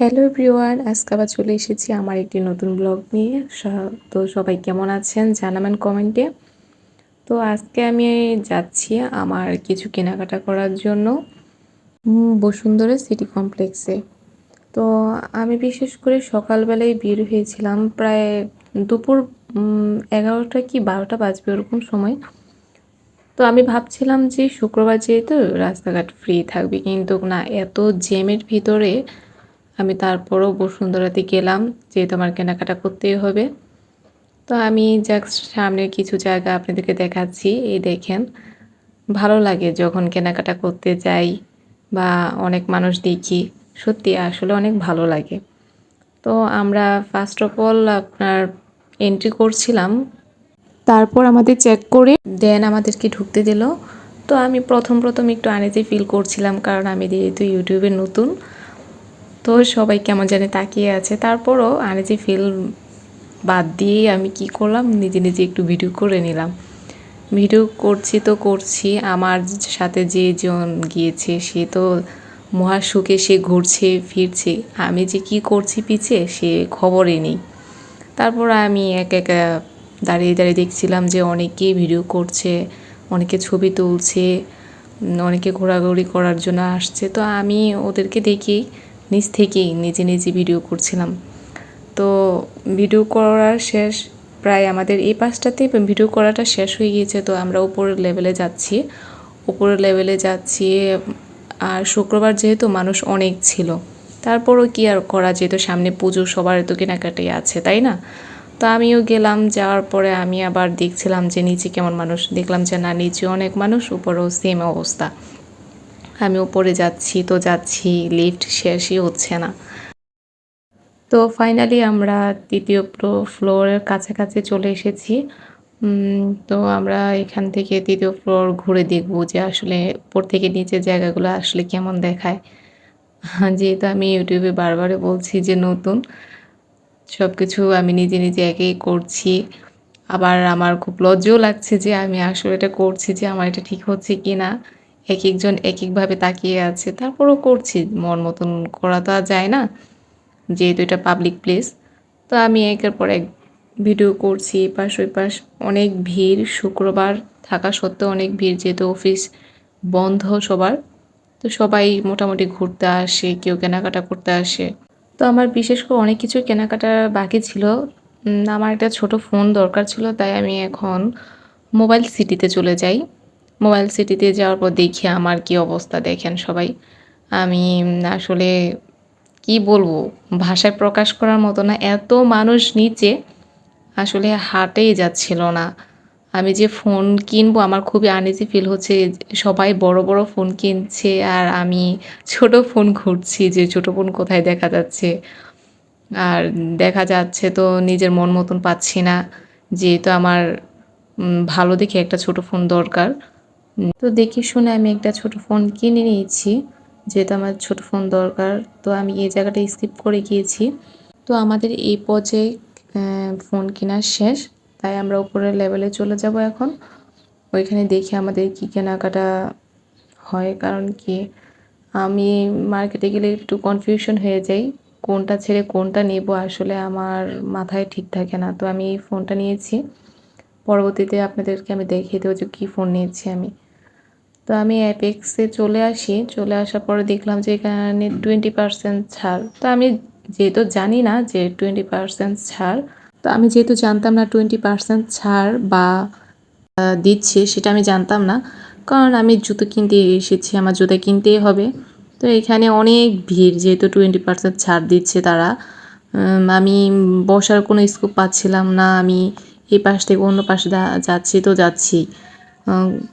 Hello everyone, আজকে আবার চলে এসেছি আমার একটি নতুন ব্লগ নিয়ে। তো সবাই কেমন আছেন জানাবেন কমেন্টে। তো আজকে আমি যাচ্ছি আমার কিছু কেনাকাটা করার জন্য বসুন্ধরা সিটি কমপ্লেক্সে। তো আমি বিশেষ করে সকালবেলায় বের হয়েছিলাম প্রায় দুপুর এগারোটা কি বারোটা বাজবে ওরকম সময়। তো আমি ভাবছিলাম যে শুক্রবার যেহেতু রাস্তাঘাট ফ্রি থাকবে, কিন্তু না, এত জেমের ভিতরে আমি তারপরও বসুন্ধরাতে গেলাম, যেহেতু আমার কেনাকাটা করতেই হবে। তো আমি যাক সামনের কিছু জায়গা আপনাদেরকে দেখাচ্ছি, এই দেখেন। ভালো লাগে যখন কেনাকাটা করতে যাই বা অনেক মানুষ দেখি, সত্যি আসলে অনেক ভালো লাগে। তো আমরা ফার্স্ট অফ অল আপনার এন্ট্রি করছিলাম, তারপর আমাদের চেক করে দেন আমাদেরকে ঢুকতে দিল। তো আমি প্রথম প্রথম একটু আনেজি ফিল করছিলাম, কারণ আমি যেহেতু ইউটিউবে নতুন তো সবাই কেমন জানি তাকিয়ে আছে। তারপরও আর যে ফিল বাদ দিয়ে আমি কি করলাম? নিজে নিজে একটু ভিডিও করে নিলাম। ভিডিও করছি তো করছি। আমার সাথে যে জন গিয়েছে, সে তো মহাসুখে সে ঘুরছে, ফিরছে। আমি যে কি করছি পিছে, সে খবরই নেই। তারপর আমি এক এক দাঁড়িয়ে দাঁড়িয়ে দেখছিলাম যে অনেকেই ভিডিও করছে, অনেকে ছবি তুলছে অনেকে ঘোরাঘুরি করার জন্য আসছে। তো আমি ওদেরকে দেখি নিজ থেকেই নিজে নিজে ভিডিও করছিলাম। তো ভিডিও করার শেষ প্রায় আমাদের এই পাশটাতে ভিডিও করাটা শেষ হয়ে গিয়েছে, তো আমরা উপরের লেভেলে যাচ্ছি। উপরের লেভেলে যাচ্ছি, আর শুক্রবার যেহেতু মানুষ অনেক ছিল, তারপরও কি আর করা যেহেতু সামনে পুজো, সবার তো কেনাকাটাই আছে, তাই না? তো আমিও গেলাম, যাওয়ার পরে আমি আবার দেখছিলাম যে নিচে কেমন মানুষ, দেখলাম যে না, নিচে অনেক মানুষ, উপরেও সেম অবস্থা। আমি উপরে যাচ্ছি, তো যাচ্ছি লিফট শেষই হচ্ছে না। তো ফাইনালি আমরা তৃতীয় ফ্লোরের কাছাকাছি চলে এসেছি। তো আমরা এখান থেকে তৃতীয় ফ্লোর ঘুরে দেখব যে আসলে উপর থেকে নিচের জায়গাগুলো আসলে কেমন দেখায়। যেহেতু আমি ইউটিউবে বারবারে বলছি যে নতুন সব কিছু আমি নিজে নিজে একেই করছি। আবার আমার খুব লজ্জাও লাগছে যে আমি আসলে এটা করছি যে আমার এটা ঠিক হচ্ছে কি না এক একজন এক একভাবে তাকিয়ে আছে। তারপরও করছি, মন মতন করা তো আর যায় না, যেহেতু এটা পাবলিক প্লেস তো আমি একের পর এক ভিডিও করছি এই পাশ ওই পাশ অনেক ভিড়, শুক্রবার থাকা সত্ত্বেও অনেক ভিড়, যেহেতু অফিস বন্ধ সবার। তো সবাই মোটামুটি ঘুরতে আসে, কেউ কেনাকাটা করতে আসে। তো আমার বিশেষ করে অনেক কিছু কেনাকাটা বাকি ছিল। আমার একটা ছোট ফোন দরকার ছিল, তাই আমি এখন মোবাইল সিটিতে চলে যাই। মোবাইল সিটিতে যাওয়ার পর দেখি আমার কি অবস্থা দেখেন সবাই। আমি আসলে কি বলব, ভাষায় প্রকাশ করার মতো না, এত মানুষ নিচে আসলে হাটেই যাচ্ছিল না। আমি যে ফোন কিনবো, আমার খুবই আনইজি ফিল হচ্ছে সবাই বড় বড় ফোন কিনছে আর আমি ছোট ফোন ঘুরছি যে ছোট ফোন কোথায় দেখা যাচ্ছে। আর দেখা যাচ্ছে তো নিজের মন মতন পাচ্ছি না, যেহেতু আমার ভালো দেখে একটা ছোট ফোন দরকার। তো দেখে শুনে আমি একটা ছোট ফোন কিনে নিয়েছি, যেহেতু আমার ছোট ফোন দরকার, তো আমি এই জায়গাটা স্কিপ করে গিয়েছি। তো আমাদের এই পর্যায়ে ফোন কেনা শেষ, তাই আমরা উপরের লেভেলে চলে যাব এখন। ওইখানে দেখি আমাদের কি কেনাকাটা হয়, কারণ কি আমি মার্কেটে গেলে একটু কনফিউশন হয়ে যাই, কোনটা ছেড়ে কোনটা নেব আসলে আমার মাথায় ঠিক থাকে না। তো আমি এই ফোনটা নিয়েছি। পরবর্তীতে আপনাদেরকে আমি দেখিয়ে দেবো যে কী ফোন নিয়েছি আমি। তো আমি অ্যাপেক্সে চলে আসি। চলে আসার পরে দেখলাম যে এখানে টোয়েন্টি পার্সেন্ট ছাড়। তো আমি যেহেতু জানি না যে টোয়েন্টি পার্সেন্ট ছাড়, তো আমি যেহেতু জানতাম না টোয়েন্টি পার্সেন্ট ছাড় বা দিচ্ছে সেটা আমি জানতাম না। কারণ আমি জুতো কিনতে এসেছি, আমার জুতো কিনতেই হবে। তো এখানে অনেক ভিড় যেহেতু টোয়েন্টি পার্সেন্ট ছাড় দিচ্ছে তারা। আমি বসার কোনো স্কোপ পাচ্ছিলাম না। আমি এই পাশ থেকে অন্য পাশে যাচ্ছি তো যাচ্ছি।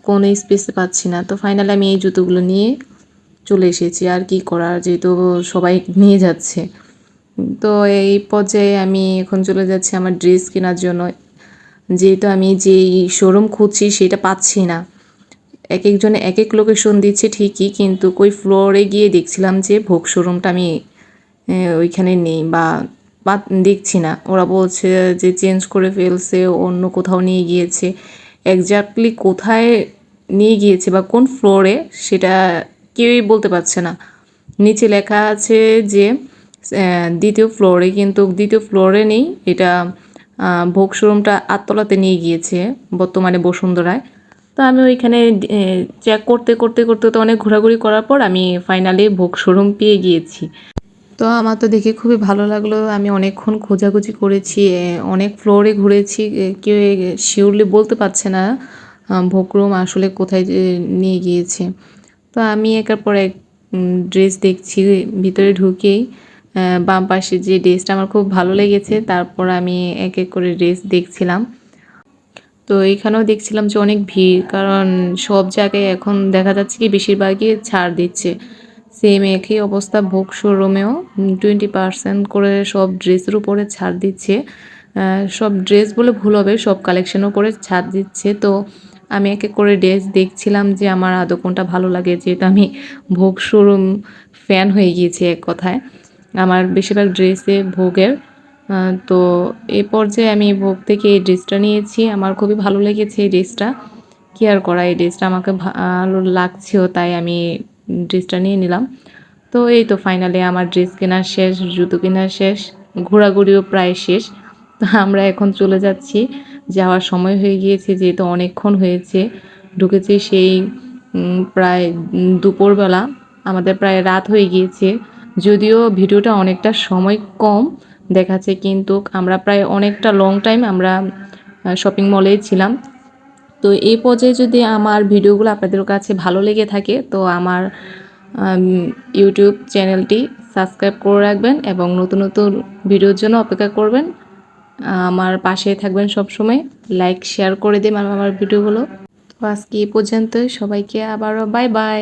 কোনো স্পেসে পাচ্ছি না। তো ফাইনালি আমি এই জুতোগুলো নিয়ে চলে এসেছি। আর কি করার? যেহেতু সবাই নিয়ে যাচ্ছে। তো এই পর্যায়ে আমি এখন চলে যাচ্ছি আমার ড্রেস কেনার জন্য। যেহেতু আমি যেই শোরুম খুঁজছি সেটা পাচ্ছি না। এক একজনে এক এক লোকেশন দিচ্ছে ঠিকই, কিন্তু ওই ফ্লোরে গিয়ে দেখছিলাম যে ভোগ শোরুমটা আমি ওইখানে নেই বা দেখছি না। ওরা বলছে যে চেঞ্জ করে ফেলছে, অন্য কোথাও নিয়ে গিয়েছে। এক্স্যাক্টলি কোথায় নিয়ে গিয়েছে বা কোন ফ্লোরে সেটা কেউই বলতে পারছে না। নিচে লেখা আছে যে দ্বিতীয় ফ্লোরে কিন্তু দ্বিতীয় ফ্লোরে নেই। এটা ভোগ শোরুমটা আটতলাতে নিয়ে গিয়েছে বর্তমানে বসুন্ধরায় তো আমি ওইখানে চেক করতে করতে করতে তো অনেক ঘোরাঘুরি করার পর আমি ফাইনালি ভোগ শোরুম পেয়ে গিয়েছি। তো আমার তো দেখে খুবই ভালো লাগল। আমি অনেকক্ষণ খোঁজাখুঁজি করেছি অনেক ফ্লোরে ঘুরেছি কেউ শিওরলি বলতে পারছে না ভোগরুম আসলে কোথায় নিয়ে গিয়েছে। তো আমি একার পর এক ড্রেস দেখছি, ভিতরে ঢুকেই বাম পাশে যে ড্রেসটা আমার খুব ভালো লেগেছে, তারপর আমি এক এক করে ড্রেস দেখছিলাম। তো এখানেও দেখছিলাম যে অনেক ভিড়, কারণ সব জায়গায় এখন দেখা যাচ্ছে কি বেশিরভাগই ছাড় দিচ্ছে। সেম একই অবস্থা ভোগ শোরুমেও টোয়েন্টি পার্সেন্ট করে সব ড্রেসের উপরে ছাড় দিচ্ছে। সব ড্রেস বলে ভুল হবে, সব কালেকশনের উপরে ছাড় দিচ্ছে। তো আমি এক এক করে ড্রেস দেখছিলাম যে আমার আদৌ কোনটা ভালো লাগে, যেহেতু আমি ভোগ শোরুম ফ্যান হয়ে গিয়েছি এক কথায়। আমার বেশিরভাগ ড্রেসে ভোগের। তো এই পর্যায়ে আমি ভোগ থেকে এই ড্রেসটা নিয়েছি। আমার খুবই ভালো লেগেছে এই ড্রেসটা কেয়ার করা, এই ড্রেসটা আমাকে ভালো লাগছেও, তাই আমি ড্রেসটা নিয়ে নিলাম। তো এই তো ফাইনালি আমার ড্রেস কেনা শেষ, জুতো কেনা শেষ, ঘোরাঘুরিও প্রায় শেষ। তো আমরা এখন চলে যাচ্ছি। যাওয়ার সময় হয়ে গিয়েছে, যেহেতু অনেকক্ষণ হয়েছে, ঢুকেছি সেই প্রায় দুপুরবেলা। আমাদের প্রায় রাত হয়ে গিয়েছে। যদিও ভিডিওটা অনেকটা সময় কম দেখাচ্ছে, কিন্তু আমরা প্রায় অনেকটা লং টাইম আমরা শপিং মলেই ছিলাম। তো এই পর্যায়ে যদি আমার ভিডিওগুলো আপনাদের কাছে ভালো লেগে থাকে, তো আমার ইউটিউব চ্যানেলটি সাবস্ক্রাইব করে রাখবেন এবং নতুন নতুন ভিডিওর জন্য অপেক্ষা করবেন। আমার পাশে থাকবেন সব সময় লাইক শেয়ার করে দিন আমার ভিডিওগুলো। তো আজকে এই পর্যন্তই। সবাইকে আবারও বাই বাই